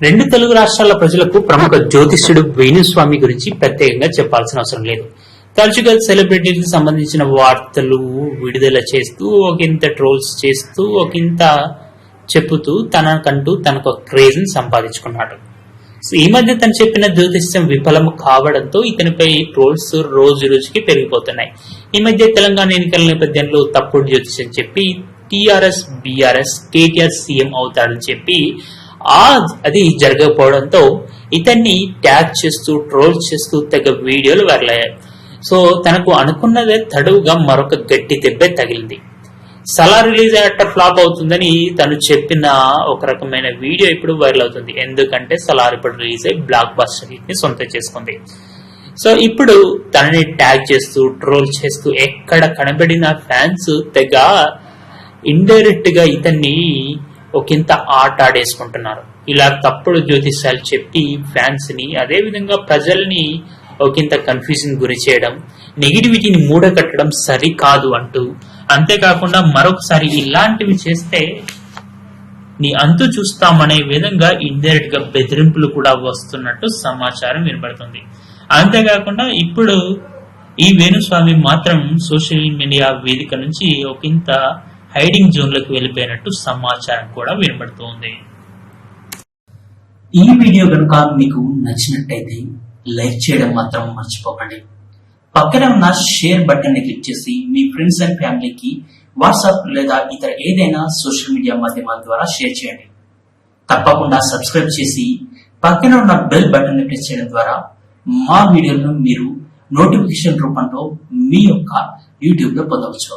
రెండు తెలుగు రాష్ట్రాల ప్రజలకు ప్రముఖ జ్యోతిష్యుడు వేణుస్వామి గురించి ప్రత్యేకంగా చెప్పాల్సిన అవసరం లేదు. తరచుగా సెలబ్రిటీలకు సంబంధించిన వార్తలు విడుదల చేస్తూ ఒకంత ట్రోల్స్ చేస్తూ ఒకంత చెప్పుతూ తనకంటూ తనకు క్రేజ్ సంపాదించుకున్నాడు. ఈ మధ్య తను చెప్పిన జ్యోతిష్యం విఫలం కావడంతో ఇతనిపై ట్రోల్స్ రోజు రోజుకి పెరిగిపోతున్నాయి. ఈ మధ్య తెలంగాణ ఎన్నికల నేపథ్యంలో తప్పుడు జ్యోతిష్యం చెప్పి టిఆర్ఎస్ బీఆర్ఎస్ కేటీఆర్ సీఎం అవుతాడని చెప్పి ఆ అది జరగకపోవడంతో ఇతన్ని ట్యాగ్ చేస్తూ ట్రోల్ చేస్తూ తెగ వీడియోలు వైరల్ అయ్యాయి సో తనకు అనుకున్నదే తడువుగా మరొక గట్టి దెబ్బే తగిలింది. సలా రిలీజ్ అయినట్టు ఫ్లాప్ అవుతుందని తను చెప్పిన ఒక రకమైన వీడియో ఇప్పుడు వైరల్ అవుతుంది. ఎందుకంటే సలార్ ఇప్పుడు రిలీజ్ అయ్యి బ్లాక్ బస్టర్ని సొంతం చేసుకుంది. సో ఇప్పుడు తనని ట్యాగ్ చేస్తూ ట్రోల్ చేస్తూ ఎక్కడ కనబడిన ఫ్యాన్స్ తెగ ఇండైరెక్ట్గా ఇతన్ని ఒకంత ఆట ఆడేసుకుంటున్నారు ఇలా తప్పుడు జ్యోతిష్యాలు చెప్పి ఫ్యాన్స్ని అదే విధంగా ప్రజల్ని ఒకంత కన్ఫ్యూజన్ గురి చేయడం నెగిటివిటీని మూడగట్టడం సరికాదు అంటూ అంతేకాకుండా మరొకసారి ఇలాంటివి చేస్తే నీ అంతు చూస్తామనే విధంగా ఇండైరెక్ట్గా బెదిరింపులు కూడా వస్తున్నట్టు సమాచారం వినబడుతుంది. అంతేకాకుండా ఇప్పుడు ఈ వేణుస్వామి మాత్రం సోషల్ మీడియా వేదిక నుంచి ఒకంత హైడింగ్ జోన్లకు వెళ్ళిపోయినట్టు సమాచారం కూడా వినబడుతోంది. ఈ వీడియో కనుక మీకు నచ్చినట్టయితే లైక్ చేయడం మాత్రం మర్చిపోకండి. పక్కన ఉన్న షేర్ బటన్ని క్లిక్ చేసి మీ ఫ్రెండ్స్ అండ్ ఫ్యామిలీకి వాట్సాప్ లేదా ఇతర ఏదైనా సోషల్ మీడియా మాధ్యమాల ద్వారా షేర్ చేయండి. తప్పకుండా సబ్స్క్రైబ్ చేసి పక్కన ఉన్న బెల్ బటన్ని ప్రెస్ చేయడం ద్వారా మా వీడియోలను మీరు నోటిఫికేషన్ రూపంలో మీ యొక్క యూట్యూబ్లో పొందవచ్చు.